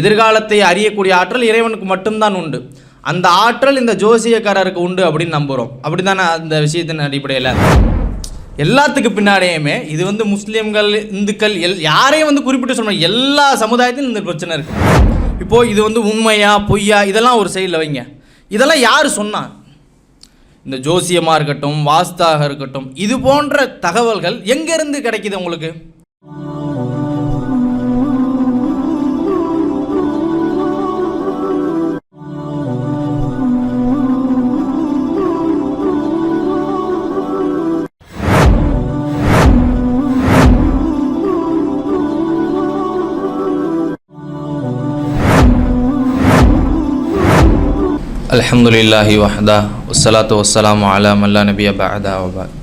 எதிர்காலத்தை அறியக்கூடிய ஆற்றல் இறைவனுக்கு மட்டும்தான் உண்டு. அந்த ஆற்றல் இந்த ஜோசியக்காரருக்கு உண்டு அப்படின்னு நம்புகிறோம் அப்படி தானே அந்த விஷயத்தின் அடிப்படையில்? எல்லாத்துக்கு பின்னாடியுமே இது வந்து முஸ்லீம்கள் இந்துக்கள் எல் யாரையும் வந்து குறிப்பிட்டு சொல்ல எல்லா சமுதாயத்திலும் இந்த பிரச்சனை இருக்குது இப்போது இது வந்து உண்மையா பொய்யா இதெல்லாம் ஒரு சைடில் வைங்க. இதெல்லாம் யார் சொன்னா? இந்த ஜோசியமாக இருக்கட்டும் வாஸ்தாக இருக்கட்டும் இது போன்ற தகவல்கள் எங்கேருந்து கிடைக்குது உங்களுக்கு? அல்ஹம்துலில்லாஹி வஹதா உசலாத்து வசலாம் அலாம் அல்லா நபிய பஹதா வபாத்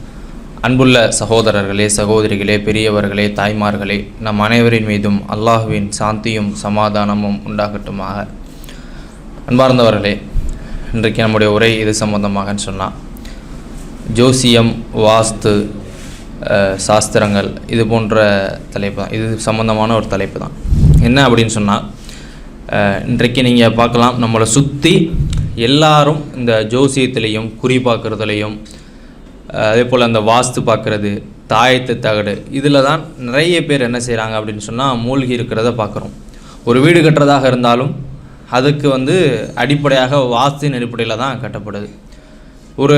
அன்புள்ள சகோதரர்களே சகோதரிகளே பெரியவர்களே தாய்மார்களே நம் அனைவரின் மீதும் அல்லாஹுவின் சாந்தியும் சமாதானமும் உண்டாகட்டுமாக. அன்பார்ந்தவர்களே இன்றைக்கு நம்முடைய உரை இது சம்பந்தமாகன்னு சொன்னால் ஜோசியம் வாஸ்து சாஸ்திரங்கள் இது போன்ற தலைப்பு தான். இது சம்பந்தமான ஒரு தலைப்பு தான். என்ன அப்படின்னு சொன்னால் இன்றைக்கு நீங்கள் பார்க்கலாம் நம்மளை சுற்றி எல்லாரும் இந்த ஜோசியத்துலேயும் குறி பார்க்குறதுலையும் அதே போல் அந்த வாஸ்து பார்க்குறது தாயத்து தகடு இதில் தான் நிறைய பேர் என்ன செய்கிறாங்க அப்படின்னு சொன்னால் மூழ்கி இருக்கிறத பார்க்குறோம். ஒரு வீடு கட்டுறதாக இருந்தாலும் அதுக்கு வந்து அடிப்படையாக வாஸ்தின் அடிப்படையில் தான் கட்டப்படுது. ஒரு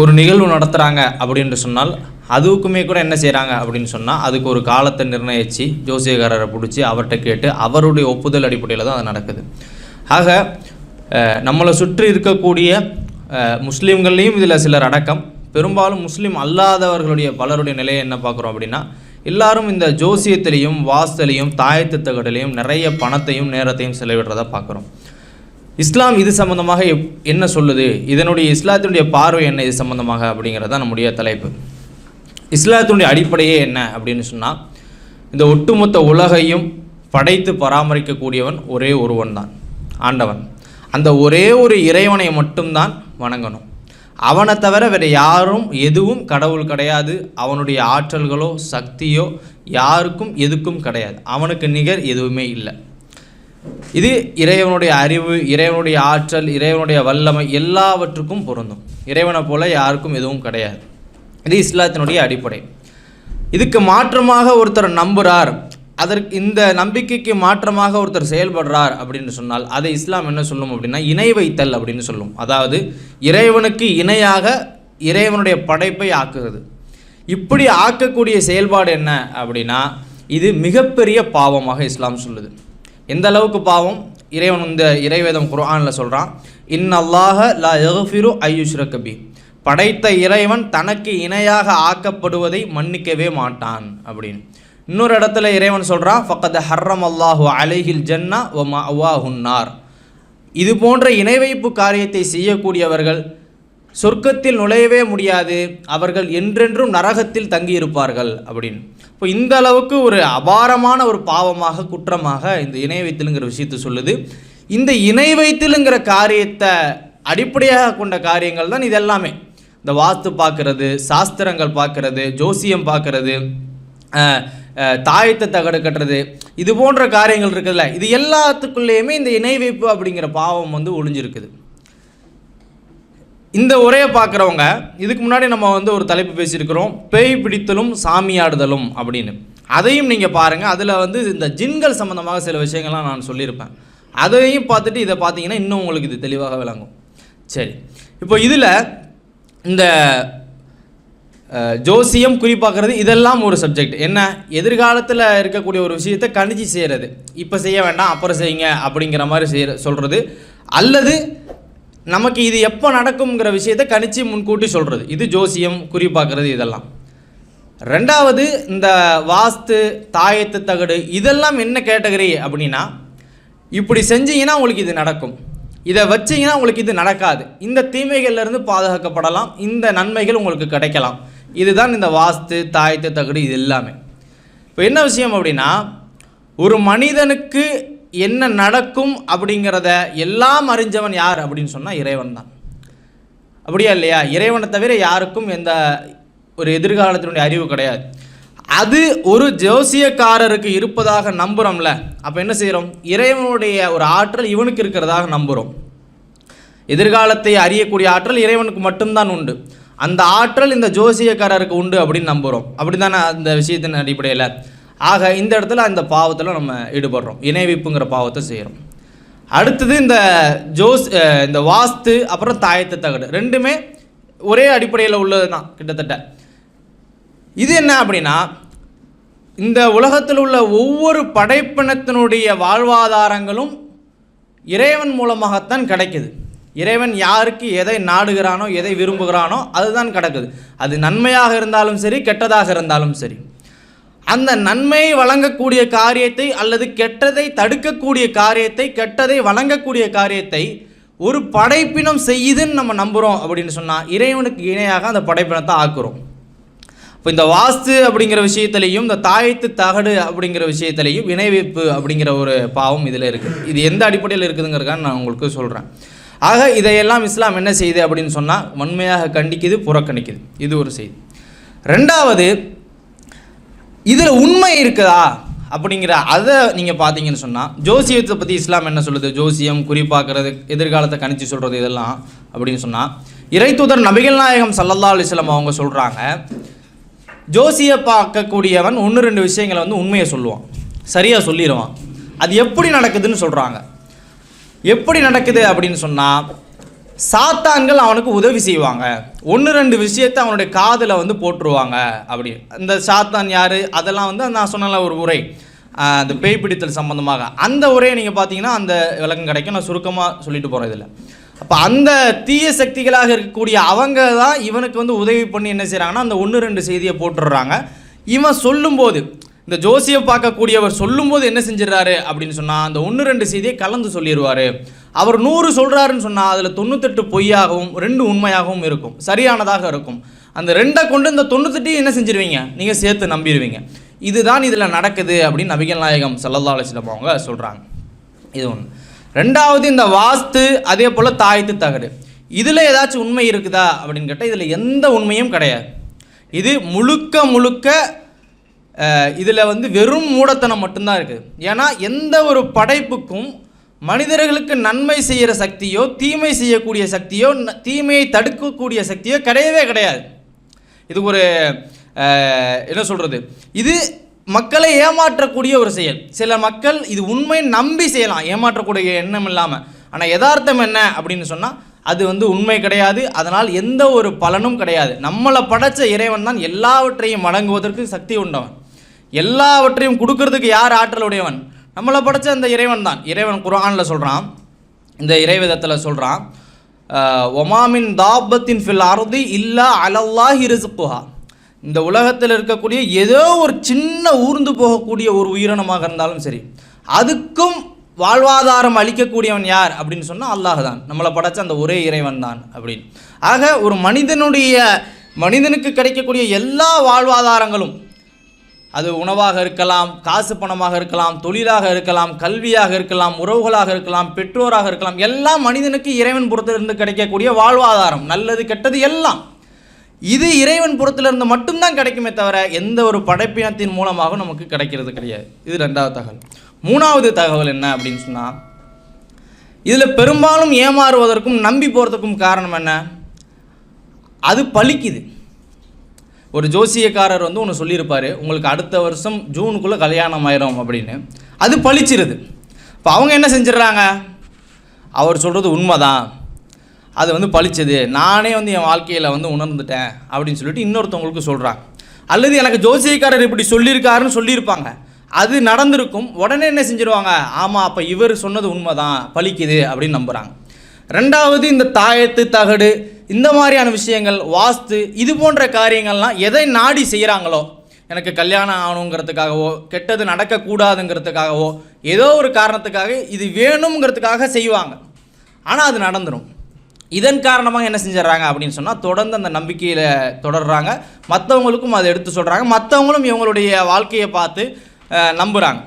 ஒரு நிகழ்வு நடத்துகிறாங்க அப்படின்னு சொன்னால் அதுக்குமே கூட என்ன செய்கிறாங்க அப்படின்னு சொன்னால் அதுக்கு ஒரு காலத்தை நிர்ணயித்து ஜோசியக்காரரை பிடிச்சி அவர்கிட்ட கேட்டு அவருடைய ஒப்புதல் அடிப்படையில் தான் அது நடக்குது. ஆக நம்மளை சுற்றி இருக்கக்கூடிய முஸ்லீம்கள்லேயும் இதில் சிலர் அடக்கம். பெரும்பாலும் முஸ்லீம் அல்லாதவர்களுடைய பலருடைய நிலையை என்ன பார்க்குறோம் அப்படின்னா எல்லாரும் இந்த ஜோசியத்திலையும் வாஸ்தலையும் தாயத்து நிறைய பணத்தையும் நேரத்தையும் செலவிடுறதை பார்க்குறோம். இஸ்லாம் இது சம்பந்தமாக எப்- என்ன சொல்லுது? இதனுடைய இஸ்லாத்தினுடைய பார்வை என்ன இது சம்பந்தமாக அப்படிங்கிறது தான் நம்முடைய தலைப்பு. இஸ்லாத்தினுடைய அடிப்படையே என்ன அப்படின்னு சொன்னால் இந்த ஒட்டுமொத்த உலகையும் படைத்து பராமரிக்கக்கூடியவன் ஒரே ஒருவன் தான் ஆண்டவன். அந்த ஒரே ஒரு இறைவனை மட்டும்தான் வணங்கணும். அவனை தவிர வேறு யாரும் எதுவும் கடவுள் கிடையாது. அவனுடைய ஆற்றல்களோ சக்தியோ யாருக்கும் எதுக்கும் கிடையாது. அவனுக்கு நிகர் எதுவுமே இல்லை. இது இறைவனுடைய அறிவு இறைவனுடைய ஆற்றல் இறைவனுடைய வல்லமை எல்லாவற்றுக்கும் பொருந்தும். இறைவனை போல யாருக்கும் எதுவும் கிடையாது. இது இஸ்லாத்தினுடைய அடிப்படை. இதுக்கு மாற்றமாக ஒருத்தர் நம்புகிறார் அதற்கு இந்த நம்பிக்கைக்கு மாற்றமாக ஒருத்தர் செயல்படுறார் அப்படின்னு சொன்னால் அதை இஸ்லாம் என்ன சொல்லும் அப்படின்னா இணை வைத்தல் அப்படின்னு சொல்லும். அதாவது இறைவனுக்கு இணையாக இறைவனுடைய படைப்பை ஆக்குகிறது. இப்படி ஆக்கக்கூடிய செயல்பாடு என்ன அப்படின்னா இது மிகப்பெரிய பாவமாக இஸ்லாம் சொல்லுது. எந்த அளவுக்கு பாவம்? இறைவன் இந்த இறைவேதம் குரானில் சொல்கிறான் இன்னல்லாஹ லா எஃபிரு ஐயுஷ்ர கபி படைத்த இறைவன் தனக்கு இணையாக ஆக்கப்படுவதை மன்னிக்கவே மாட்டான் அப்படின்னு. இன்னொரு இடத்துல இறைவன் சொல்கிறான் ஃபக்கத் ஹர்ரம் அல்லாஹு அலைஹில் ஜன்னா ஒ மவாஹுன்னார் இது போன்ற இணை வைப்பு காரியத்தை செய்யக்கூடியவர்கள் சொர்க்கத்தில் நுழையவே முடியாது. அவர்கள் என்றென்றும் நரகத்தில் தங்கியிருப்பார்கள் அப்படின்னு. இப்போ இந்த அளவுக்கு ஒரு அபாரமான ஒரு பாவமாக குற்றமாக இந்த இணை வைத்தலுங்கிற விஷயத்தை சொல்லுது. இந்த இணை வைத்தலுங்கிற காரியத்தை அடிப்படையாக கொண்ட காரியங்கள் தான் இது எல்லாமே இந்த வாஸ்து பார்க்கறது சாஸ்திரங்கள் பார்க்கறது ஜோசியம் பார்க்கறது தாயத்தை தகடு கட்டுறது இது போன்ற காரியங்கள் இருக்குதுல்ல இது எல்லாத்துக்குள்ளேயுமே இந்த இணை வைப்பு அப்படிங்கிற பாவம் வந்து ஒளிஞ்சிருக்குது. இந்த உரையை பார்க்குறவங்க இதுக்கு முன்னாடி நம்ம வந்து ஒரு தலைப்பு பேசியிருக்கிறோம் பேய் பிடித்தலும் சாமியாடுதலும் அப்படின்னு. அதையும் நீங்கள் பாருங்கள் அதில் வந்து இந்த ஜின்கள் சம்மந்தமாக சில விஷயங்கள்லாம் நான் சொல்லியிருப்பேன். அதையும் பார்த்துட்டு இதை பார்த்தீங்கன்னா இன்னும் உங்களுக்கு இது தெளிவாக விளங்கும். சரி இப்போ இதில் இந்த ஜோசியம் குறிப்பாக்குறது இதெல்லாம் ஒரு சப்ஜெக்ட் என்ன? எதிர்காலத்தில் இருக்கக்கூடிய ஒரு விஷயத்தை கணிச்சு செய்கிறது இப்போ செய்ய வேண்டாம் அப்புறம் செய்யுங்க அப்படிங்கிற மாதிரி செய்ய சொல்கிறது அல்லது நமக்கு இது எப்போ நடக்குங்கிற விஷயத்தை கணிச்சு முன்கூட்டி சொல்கிறது இது ஜோசியம் குறிப்பாக்குறது இதெல்லாம். ரெண்டாவது இந்த வாஸ்து தாயத்து தகடு இதெல்லாம் என்ன கேட்டகரி அப்படின்னா இப்படி செஞ்சீங்கன்னா உங்களுக்கு இது நடக்கும். இதை வச்சீங்கன்னா உங்களுக்கு இது நடக்காது. இந்த தீமைகள்லேருந்து பாதுகாக்கப்படலாம். இந்த நன்மைகள் உங்களுக்கு கிடைக்கலாம். இதுதான் இந்த வாஸ்து தாயத்து தகுடு இது எல்லாமே. இப்போ என்ன விஷயம் அப்படின்னா ஒரு மனிதனுக்கு என்ன நடக்கும் அப்படிங்கிறத எல்லாம் அறிஞ்சவன் யார் அப்படின்னு சொன்னால் இறைவன் தான். அப்படியா இல்லையா? இறைவனை தவிர யாருக்கும் எந்த ஒரு எதிர்காலத்தினுடைய அறிவு கிடையாது. அது ஒரு ஜோசியக்காரருக்கு இருப்பதாக நம்புகிறோம்ல அப்போ என்ன செய்கிறோம் இறைவனுடைய ஒரு ஆற்றல் இவனுக்கு இருக்கிறதாக நம்புகிறோம் எதிர்காலத்தை அறியக்கூடிய ஆற்றல் இறைவனுக்கு மட்டும்தான் உண்டு. அந்த ஆற்றல் இந்த ஜோசியக்காரருக்கு உண்டு அப்படின்னு நம்புகிறோம் அப்படி தானே அந்த விஷயத்தின் அடிப்படையில்? ஆக இந்த இடத்துல அந்த பாவத்தில் நம்ம ஈடுபடுறோம். இணைவிப்புங்கிற பாவத்தை செய்கிறோம் அடுத்தது இந்த ஜோஸ் இந்த வாஸ்து அப்புறம் தாயத்து தகடு. ரெண்டுமே ஒரே அடிப்படையில் உள்ளது தான் கிட்டத்தட்ட. இது என்ன அப்படின்னா இந்த உலகத்தில் உள்ள ஒவ்வொரு படைப்பினத்தினுடைய வாழ்வாதாரங்களும் இறைவன் மூலமாகத்தான் கிடைக்குது. இறைவன் யாருக்கு எதை நாடுகிறானோ எதை விரும்புகிறானோ அதுதான் கிடக்குது. அது நன்மையாக இருந்தாலும் சரி கெட்டதாக இருந்தாலும் சரி. அந்த நன்மையை வழங்கக்கூடிய காரியத்தை அல்லது கெட்டதை தடுக்கக்கூடிய காரியத்தை கெட்டதை வழங்கக்கூடிய காரியத்தை ஒரு படைப்பினம் செய்யுதுன்னு நம்ம நம்புகிறோம் அப்படின்னு சொன்னால் இறைவனுக்கு இணையாக அந்த படைப்பினத்தை ஆக்குறோம். இப்போ இந்த வாஸ்து அப்படிங்கிற விஷயத்துலையும் இந்த தாயத்து தகடு அப்படிங்கிற விஷயத்துலையும் இணைவிப்பு அப்படிங்கிற ஒரு பாவம் இதில் இருக்குது. இது எந்த அடிப்படையில் இருக்குதுங்கிறதுக்காக நான் உங்களுக்கு சொல்கிறேன் ஆக இதையெல்லாம் இஸ்லாம் என்ன செய்யுது அப்படின்னு சொன்னால் வன்மையாக கண்டிக்குது புறக்கணிக்குது. இது ஒரு செய்தி. ரெண்டாவது இதில் உண்மை இருக்குதா அப்படிங்கிற அதை நீங்கள் பார்த்தீங்கன்னு சொன்னால் ஜோசியத்தை பற்றி இஸ்லாம் என்ன சொல்லுது? ஜோசியம் குறிப்பாக்குறது எதிர்காலத்தை கணிச்சு சொல்கிறது இதெல்லாம் அப்படின்னு சொன்னால் இறைத்தூதர் நபிகள் நாயகம் சல்லல்லா அலிஸ்லாம் அவங்க சொல்கிறாங்க ஜோசியை பார்க்கக்கூடியவன் ஒன்று ரெண்டு விஷயங்களை வந்து உண்மையை சொல்லுவான். சரியாக சொல்லிடுவான் அது எப்படி நடக்குதுன்னு சொல்கிறாங்க எப்படி நடக்குது அப்படின்னு சொன்னால் சாத்தான்கள் அவனுக்கு உதவி செய்வாங்க. ஒன்று ரெண்டு விஷயத்தை அவனுடைய காதில் வந்து போட்டுருவாங்க. அப்படி இந்த சாத்தான் யார்? அதெல்லாம் வந்து நான் சொன்னல ஒரு உரை. அந்த பேய் பிடித்தல் சம்பந்தமாக. அந்த உரையை நீங்கள் பார்த்தீங்கன்னா அந்த விளக்கம் கிடைக்கும். நான் சுருக்கமாக சொல்லிட்டு போகிறேன் இதில். அப்போ அந்த தீய சக்திகளாக இருக்கக்கூடிய அவங்க தான் இவனுக்கு வந்து உதவி பண்ணி என்ன செய்கிறாங்கன்னா அந்த ஒன்று ரெண்டு செய்தியை போட்டுடுறாங்க. இவன் சொல்லும்போது இந்த ஜோசியை பார்க்கக்கூடியவர் சொல்லும்போது என்ன செஞ்சிடறாரு அப்படின்னு சொன்னால் அந்த ஒன்று ரெண்டு செய்தியை கலந்து சொல்லிடுவார். அவர் நூறு சொல்கிறாருன்னு சொன்னால் அதில் தொண்ணூத்தெட்டு பொய்யாகவும் ரெண்டு உண்மையாகவும் இருக்கும். சரியானதாக இருக்கும். அந்த ரெண்டை கொண்டு இந்த தொண்ணூத்தெட்டையும் என்ன செஞ்சிருவீங்க? நீங்கள் சேர்த்து நம்பிடுவீங்க இதுதான் இதில் நடக்குது அப்படின்னு நபிகள் நாயகம் சல்லல்லா அலிஸ்லாம் அவங்க சொல்கிறாங்க இது ஒன்று ரெண்டாவது இந்த வாஸ்து அதே போல் தாயத்து தகடு. இதில் ஏதாச்சும் உண்மை இருக்குதா அப்படின்னு கேட்டால் இதில் எந்த உண்மையும் கிடையாது. இது முழுக்க முழுக்க இதில் வந்து வெறும் மூடத்தனம் மட்டும்தான் இருக்குது ஏன்னா எந்த ஒரு படைப்புக்கும் மனிதர்களுக்கு நன்மை செய்கிற சக்தியோ தீமை செய்யக்கூடிய சக்தியோ தீமையை தடுக்கக்கூடிய சக்தியோ கிடையவே கிடையாது. இது ஒரு என்ன சொல்கிறது இது மக்களை ஏமாற்றக்கூடிய ஒரு செயல். சில மக்கள் இது உண்மை நம்பி செய்யலாம். ஏமாற்றக்கூடிய எண்ணம் இல்லாமல் ஆனால் யதார்த்தம் என்ன அப்படின்னு சொன்னால் அது வந்து உண்மை கிடையாது. அதனால் எந்த ஒரு பலனும் கிடையாது. நம்மளை படைச்ச இறைவன் தான் எல்லாவற்றையும் வழங்குவதற்கு சக்தி உண்டவன். எல்லாவற்றையும் கொடுக்கறதுக்கு யார் ஆற்றல் உடையவன்? நம்மளை படைச்ச அந்த இறைவன் தான். இறைவன் குரானில் சொல்கிறான் இந்த இறைவிதத்தில் சொல்கிறான் ஒமாமின் தாபத்தின் ஃபில் அறுதி இல்லா அலல்லாஹி ரிசுக்குஹா இந்த உலகத்தில் இருக்கக்கூடிய ஏதோ ஒரு சின்ன ஊர்ந்து போகக்கூடிய ஒரு உயிரினமாக இருந்தாலும் சரி அதுக்கும் வாழ்வாதாரம் அளிக்கக்கூடியவன் யார் அப்படின்னு சொன்னால் அல்லாஹ் தான். நம்மளை படைச்ச அந்த ஒரே இறைவன் தான் அப்படின்னு. ஆக ஒரு மனிதனுடைய மனிதனுக்கு கிடைக்கக்கூடிய எல்லா வாழ்வாதாரங்களும் அது உணவாக இருக்கலாம் காசு பணமாக இருக்கலாம் தொழிலாக இருக்கலாம் கல்வியாக இருக்கலாம் உறவுகளாக இருக்கலாம் பெற்றோராக இருக்கலாம் எல்லாம் மனிதனுக்கு இறைவன் புறத்திலிருந்து கிடைக்கக்கூடிய வாழ்வாதாரம் நல்லது கெட்டது எல்லாம். இது இறைவன் புறத்திலிருந்து மட்டும்தான் கிடைக்குமே தவிர எந்த ஒரு படைப்பினத்தின் மூலமாக நமக்கு கிடைக்கிறது கிடையாது. இது ரெண்டாவது தகவல். மூணாவது தகவல் என்ன அப்படின்னு சொன்னால் இதில் பெரும்பாலும் ஏமாறுவதற்கும் நம்பி போகிறதுக்கும் காரணம் என்ன? அது பழிக்குது. ஒரு ஜோசியக்காரர் வந்து ஒன்று சொல்லியிருப்பார் உங்களுக்கு அடுத்த வருஷம் ஜூனுக்குள்ளே கல்யாணம் ஆயிரும் அப்படின்னு. அது பளிச்சிருது இப்போ அவங்க என்ன செஞ்சிடுறாங்க? அவர் சொல்கிறது உண்மைதான். அது வந்து பளிச்சது நானே வந்து என் வாழ்க்கையில் வந்து உணர்ந்துட்டேன் அப்படின்னு சொல்லிட்டு இன்னொருத்தவங்களுக்கு சொல்கிறாங்க அல்லது எனக்கு ஜோசியக்காரர் இப்படி சொல்லியிருக்காருன்னு சொல்லியிருப்பாங்க. அது நடந்திருக்கும். உடனே என்ன செஞ்சிருவாங்க? ஆமாம் அப்போ இவர் சொன்னது உண்மைதான். பழிக்குது அப்படின்னு நம்புகிறாங்க ரெண்டாவது இந்த தாயத்து தகடு இந்த மாதிரியான விஷயங்கள் வாஸ்து இது போன்ற காரியங்கள்லாம் எதை நாடி செய்கிறாங்களோ எனக்கு கல்யாணம் ஆகணுங்கிறதுக்காகவோ கெட்டது நடக்கக்கூடாதுங்கிறதுக்காகவோ ஏதோ ஒரு காரணத்துக்காக இது வேணுங்கிறதுக்காக செய்வாங்க. ஆனால் அது நடந்துடும் இதன் காரணமாக என்ன செஞ்சிடறாங்க அப்படின்னு சொன்னால் தொடர்ந்து அந்த நம்பிக்கையில் தொடர்றாங்க. மற்றவங்களுக்கும் அதை எடுத்து சொல்கிறாங்க மற்றவங்களும் இவங்களுடைய வாழ்க்கையை பார்த்து நம்புகிறாங்க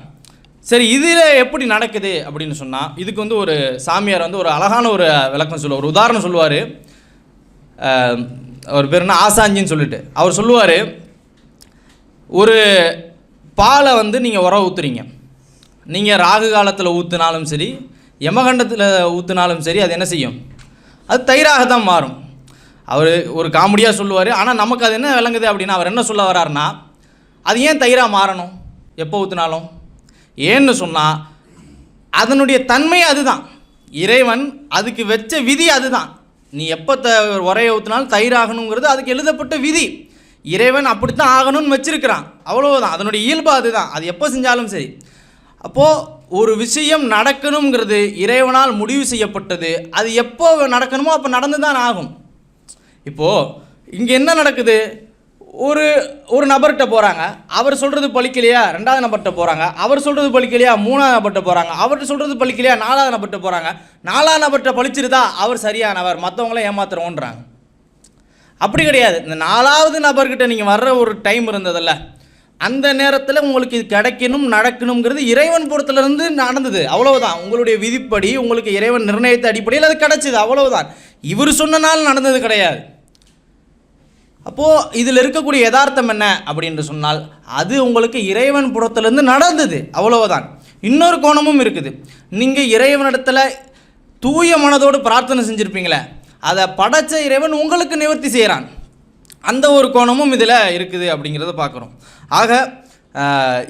சரி இதில் எப்படி நடக்குது அப்படின்னு சொன்னால் இதுக்கு வந்து ஒரு சாமியார் வந்து ஒரு அழகான ஒரு விளக்கம் சொல்லுவார். ஒரு உதாரணம் சொல்லுவார். அவர் பேர் என்ன? ஆசாஞ்சின்னு சொல்லிட்டு. அவர் சொல்லுவார் ஒரு பாலை வந்து நீங்கள் உரம் ஊற்றுறீங்க நீங்கள் ராகு காலத்தில் ஊற்றுனாலும் சரி யமகண்டத்தில் ஊற்றுனாலும் சரி அது என்ன செய்யும்? அது தயிராக தான் மாறும். அவர் ஒரு காமெடியாக சொல்லுவார். ஆனால் நமக்கு அது என்ன விளங்குது அப்படின்னா அவர் என்ன சொல்ல வர்றாருன்னா அது ஏன் தயிராக மாறணும்? எப்போ ஊற்றுனாலும் ஏன்னு சொன்னால் அதனுடைய தன்மை அதுதான். இறைவன் அதுக்கு வச்ச விதி அதுதான். நீ எப்போ த உரைய ஊற்றினாலும் தயிராகணுங்கிறது அதுக்கு எழுதப்பட்ட விதி. இறைவன் அப்படித்தான் ஆகணும்னு வச்சிருக்கிறான். அவ்வளவுதான். அதனுடைய இயல்பு அதுதான். அது எப்போ செஞ்சாலும் சரி. அப்போது ஒரு விஷயம் நடக்கணுங்கிறது இறைவனால் முடிவு செய்யப்பட்டது. அது எப்போ நடக்கணுமோ அப்போ நடந்து தான் ஆகும். இப்போது இங்கே என்ன நடக்குது? ஒரு ஒரு நபர்கிட்ட போகிறாங்க அவர் சொல்கிறது பழிக்கலையா? ரெண்டாவது நபர்கிட்ட போகிறாங்க அவர் சொல்கிறது பழிக்கலையா? மூணாவது நபர்கிட்ட போகிறாங்க அவர்கிட்ட சொல்கிறது பழிக்கலையா? நாலாவது நபர்கிட்ட போகிறாங்க நாலாவது நபர்கிட்ட பழிச்சிருதா? அவர் சரியானவர். மற்றவங்கள ஏமாத்துறோன்றாங்க. அப்படி கிடையாது. இந்த நாலாவது நபர்கிட்ட நீங்கள் வர்ற ஒரு டைம் இருந்ததில்ல. அந்த நேரத்தில் உங்களுக்கு இது கிடைக்கணும் நடக்கணுங்கிறது இறைவன் புறத்துலேருந்து நடந்தது. அவ்வளவுதான். உங்களுடைய விதிப்படி உங்களுக்கு இறைவன் நிர்ணயித்த அடிப்படையில் அது கிடச்சிது. அவ்வளவுதான். இவர் சொன்ன நாள் நடந்தது கிடையாது. அப்போது இதில் இருக்கக்கூடிய யதார்த்தம் என்ன அப்படின்னு சொன்னால் அது உங்களுக்கு இறைவன் புறத்துலேருந்து நடந்தது அவ்வளவுதான். இன்னொரு கோணமும் இருக்குது. நீங்கள் இறைவனிடத்தில் தூய மனதோடு பிரார்த்தனை செஞ்சுருப்பீங்களே அதை படைச்ச இறைவன் உங்களுக்கு நிவர்த்தி செய்கிறான் அந்த ஒரு கோணமும் இதில் இருக்குது அப்படிங்கிறத பார்க்குறோம். ஆக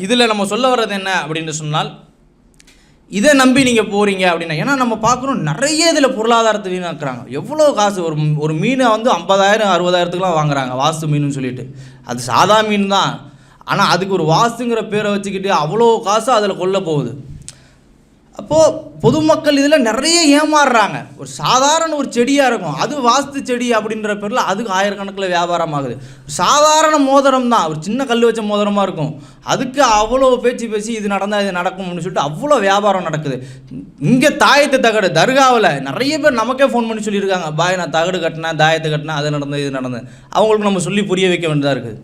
இதில் நம்ம சொல்ல வர்றது என்ன அப்படின்னு சொன்னால் இதை நம்பி நீங்கள் போகிறீங்க அப்படின்னா ஏன்னா நம்ம பார்க்குறோம் நிறைய இதில் பொருளாதாரத்தை வீணாக்குறாங்க. எவ்வளோ காசு ஒரு ஒரு மீனை வந்து ஐம்பதாயிரம் அறுபதாயிரத்துக்குலாம் வாங்குறாங்க வாஸ்து மீனுன்னு சொல்லிட்டு. அது சாதா மீன் தான். ஆனால் அதுக்கு ஒரு வாஸ்துங்கிற பேரை வச்சுக்கிட்டு அவ்வளோ காசு அதில் கொல்ல போகுது. அப்போது பொதுமக்கள் இதில் நிறைய ஏமாறுறாங்க. ஒரு சாதாரண ஒரு செடியாக இருக்கும். அது வாஸ்து செடி அப்படின்ற பேரில் அதுக்கு ஆயிரக்கணக்கில் வியாபாரம் ஆகுது. சாதாரண மோதிரம் தான். ஒரு சின்ன கல் வச்ச மோதிரமாக இருக்கும். அதுக்கு அவ்வளோ பேச்சு பேசி இது நடந்தால் இது நடக்கும்னு சொல்லிட்டு அவ்வளோ வியாபாரம் நடக்குது. இங்கே தாயத்து தகடு தர்காவில் நிறைய பேர் நமக்கே ஃபோன் பண்ணி சொல்லியிருக்காங்க. பாய் நான் தகடு கட்டினேன் தாயத்தை கட்டினேன் அது நடந்தது இது நடந்தது. அவங்களுக்கு நம்ம சொல்லி புரிய வைக்க வேண்டியதாக இருக்குது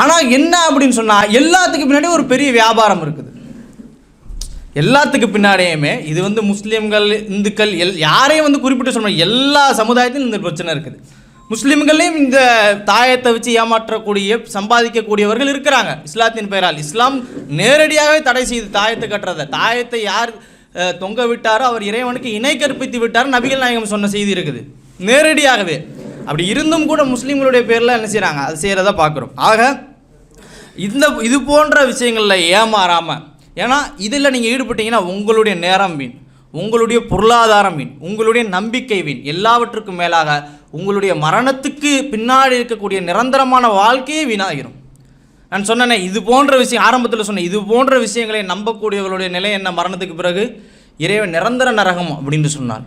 ஆனால் என்ன அப்படின்னு சொன்னால் எல்லாத்துக்கு பின்னாடி ஒரு பெரிய வியாபாரம் இருக்குது. எல்லாத்துக்கு பின்னாடியுமே இது வந்து முஸ்லீம்கள் இந்துக்கள் எல் யாரையும் வந்து குறிப்பிட்டு சொல்ல எல்லா சமுதாயத்திலும் இந்த பிரச்சனை இருக்குது. முஸ்லீம்களையும் இந்த தாயத்தை வச்சு ஏமாற்றக்கூடிய சம்பாதிக்கக்கூடியவர்கள் இருக்கிறாங்க. இஸ்லாத்தின் பெயரால். இஸ்லாம் நேரடியாகவே தடை செய்து தாயத்தை கட்டுறதை. தாயத்தை யார் தொங்க விட்டாரோ அவர் இறைவனுக்கு இணை கற்பித்து விட்டார் நபிகள் நாயகம் சொன்ன செய்தி இருக்குது. நேரடியாகவே. அப்படி இருந்தும் கூட முஸ்லீம்களுடைய பேரில் என்ன செய்கிறாங்க அது செய்கிறத பார்க்குறோம். ஆக இந்த இது போன்ற விஷயங்களில் ஏமாறாமல் ஏன்னா இதில் நீங்கள் ஈடுபட்டீங்கன்னா உங்களுடைய நேரம் வீண். உங்களுடைய பொருளாதாரம் வீண். உங்களுடைய நம்பிக்கை வீண். எல்லாவற்றுக்கும் மேலாக உங்களுடைய மரணத்துக்கு பின்னாடி இருக்கக்கூடிய நிரந்தரமான வாழ்க்கையே வீணாகிரும். நான் சொன்னேனே இது போன்ற விஷயம் ஆரம்பத்தில் சொன்னேன் இது போன்ற விஷயங்களை நம்பக்கூடியவர்களுடைய நிலை என்ன? மரணத்துக்கு பிறகு இறைவன் நிரந்தர நரகம் அப்படின்னு சொன்னார்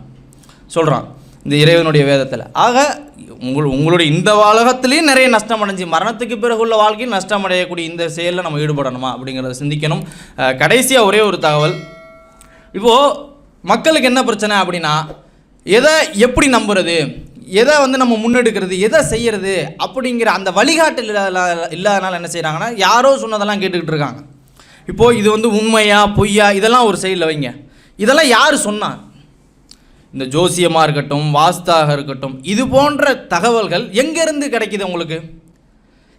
சொல்கிறான் இந்த இறைவனுடைய வேதத்தில். ஆக உங்கள் உங்களுடைய இந்த உலகத்திலையும் நிறைய நஷ்டம் அடைஞ்சு மரணத்துக்கு பிறகு உள்ள வாழ்க்கையும் நஷ்டம் அடையக்கூடிய இந்த செயலில் நம்ம ஈடுபடணுமா அப்படிங்கிறத சிந்திக்கணும். கடைசியாக ஒரே ஒரு தகவல். இப்போது மக்களுக்கு என்ன பிரச்சனை அப்படின்னா எதை எப்படி நம்புறது? எதை வந்து நம்ம முன்னெடுக்கிறது? எதை செய்யறது? அப்படிங்கிற அந்த வழிகாட்டல் இல்லாத- இல்லாதனால என்ன செய்கிறாங்கன்னா யாரோ சொன்னதெல்லாம் கேட்டுக்கிட்டு இருக்காங்க. இப்போது இது வந்து உண்மையா பொய்யா இதெல்லாம் ஒரு சைடில் வைங்க. இதெல்லாம் யார் சொன்னா? இந்த ஜோசியமாக இருக்கட்டும் வாஸ்தாக இருக்கட்டும் இது போன்ற தகவல்கள் எங்கேருந்து கிடைக்குது உங்களுக்கு?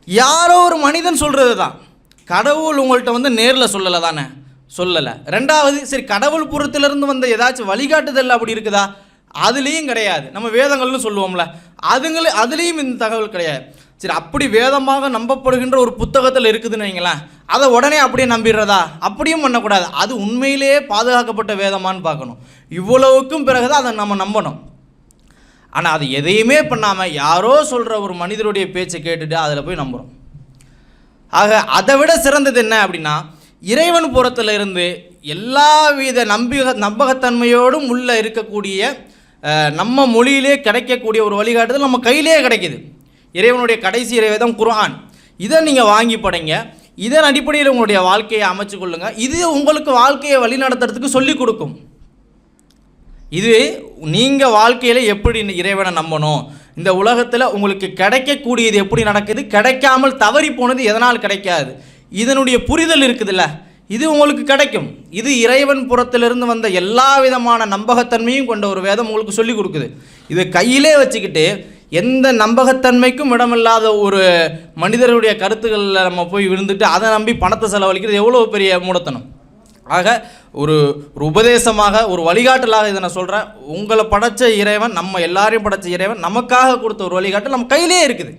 யாரோ ஒரு மனிதன் சொல்கிறது தான் கடவுள் உங்கள்கிட்ட வந்து நேரில் சொல்லலை தானே? சொல்லலை. ரெண்டாவது சரி கடவுள் புறத்திலிருந்து வந்த ஏதாச்சும் வழிகாட்டுதல் அப்படி இருக்குதா? அதுலேயும் கிடையாது. நம்ம வேதங்கள்னு சொல்லுவோம்ல. அதுங்களே அதுலேயும் இந்த தகவல் கிடையாது. சரி அப்படி வேதமாக நம்பப்படுகின்ற ஒரு புத்தகத்தில் இருக்குதுன்னு வைங்களேன் அதை உடனே அப்படியே நம்பிடுறதா? அப்படியும் பண்ணக்கூடாது. அது உண்மையிலேயே பாதுகாக்கப்பட்ட வேதமான்னு பார்க்கணும். இவ்வளவுக்கும் பிறகுதான் அதை நம்ம நம்பணும். ஆனால் அது எதையுமே பண்ணாமல் யாரோ சொல்கிற ஒரு மனிதருடைய பேச்சை கேட்டுட்டு அதில் போய் நம்புகிறோம் ஆக அதை விட சிறந்தது என்ன அப்படின்னா இறைவன் புறத்தில் இருந்து எல்லாவித நம்பிக நம்பகத்தன்மையோடும் உள்ளே இருக்கக்கூடிய நம்ம மொழியிலே கிடைக்கக்கூடிய ஒரு வழிகாட்டுதல் நம்ம கையிலே கிடைக்கிது. இறைவனுடைய கடைசி இறைவேதம் குர்ஆன். இதை நீங்கள் வாங்கி படைங்க. இதன் அடிப்படையில் உங்களுடைய வாழ்க்கையை அமைச்சு கொள்ளுங்கள் இது உங்களுக்கு வாழ்க்கையை வழிநடத்துறதுக்கு சொல்லிக் கொடுக்கும். இது நீங்கள் வாழ்க்கையில் எப்படி இறைவனை நம்பணும்? இந்த உலகத்தில் உங்களுக்கு கிடைக்கக்கூடியது எப்படி நடக்குது? கிடைக்காமல் தவறி போனது எதனால் கிடைக்காது? இதனுடைய புரிதல் இருக்குதுல்ல? இது உங்களுக்கு கிடைக்கும். இது இறைவன் புறத்திலிருந்து வந்த எல்லா விதமான நம்பகத்தன்மையும் கொண்ட ஒரு வேதம் உங்களுக்கு சொல்லிக் கொடுக்குது. இது கையிலே வச்சுக்கிட்டு எந்த நம்பகத்தன்மைக்கும் இடமில்லாத ஒரு மனிதருடைய கருத்துக்களில் நம்ம போய் விழுந்துட்டு அதை நம்பி பணத்தை செலவழிக்கிறது எவ்வளோ பெரிய மூடத்தனம்? ஆக ஒரு ஒரு உபதேசமாக ஒரு வழிகாட்டலாக இதை நான் சொல்கிறேன் உங்களை படைச்ச இறைவன் நம்ம எல்லாரையும் படைச்ச இறைவன் நமக்காக கொடுத்த ஒரு வழிகாட்டல் நம்ம கையிலே இருக்குது.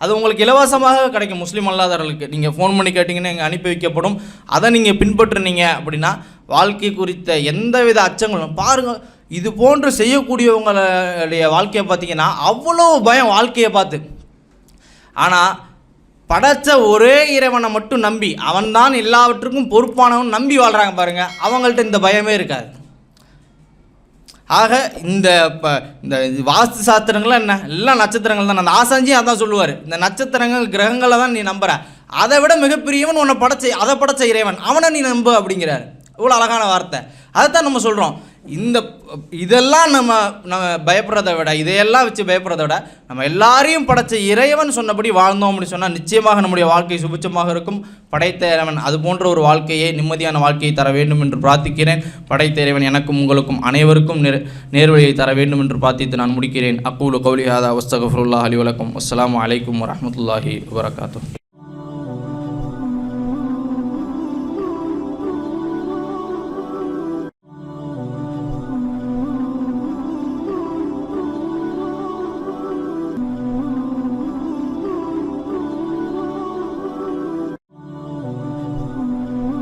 அது உங்களுக்கு இலவசமாக கிடைக்கும். முஸ்லீம் அல்லாதவர்களுக்கு. நீங்கள் ஃபோன் பண்ணி கேட்டிங்கன்னா இங்கே அனுப்பி வைக்கப்படும். அதை நீங்கள் பின்பற்றுனீங்க அப்படின்னா வாழ்க்கை குறித்த எந்தவித அச்சங்களும் பாருங்கள் இது போன்று செய்யக்கூடியவங்களுடைய வாழ்க்கையை பார்த்தீங்கன்னா அவ்வளோ பயம் வாழ்க்கையை பார்த்து. ஆனால் படைச்ச ஒரே இறைவனை மட்டும் நம்பி அவன்தான் எல்லாவற்றுக்கும் பொறுப்பானவன் நம்பி வாழ்கிறாங்க பாருங்கள் அவங்கள்ட்ட இந்த பயமே இருக்காது. ஆக இந்த இப்போ இந்த வாஸ்து சாஸ்திரங்கள்லாம் என்ன? எல்லாம் நட்சத்திரங்கள் தான். அந்த ஆசாஞ்சியும் அதான் சொல்லுவார். இந்த நட்சத்திரங்கள் கிரகங்களை தான் நீ நம்புற. அதை விட மிகப்பெரியவன் உன்னை படைச்ச அதை படைச்ச இறைவன். அவனை நீ நம்பு அப்படிங்கிறார். இவ்வளோ அழகான வார்த்தை. அதைத்தான் நம்ம சொல்கிறோம் இந்த இதெல்லாம் நம்ம நம்ம பயப்படுறதை விட இதையெல்லாம் வச்சு பயப்படுறதை விட நம்ம எல்லாரையும் படைச்ச இறைவன் சொன்னபடி வாழ்ந்தோம் அப்படின்னு சொன்னால் நிச்சயமாக நம்முடைய வாழ்க்கை சுபிச்சமாக இருக்கும். படைத்த இறைவன் அது போன்ற ஒரு வாழ்க்கையை நிம்மதியான வாழ்க்கையை தர வேண்டும் என்று பிரார்த்திக்கிறேன். படைத்த இறைவன் எனக்கும் உங்களுக்கும் அனைவருக்கும் நேர் நேர்வழியை தர வேண்டும் என்று பிரார்த்தித்து நான் முடிக்கிறேன். அக்கூலு கௌலியாதா வஸ்தகஃபுல்லா அலி வலக்கம். அஸ்லாம் அலைக்கும் வரமத்துல்லாஹி வபரகாத்துஹ்.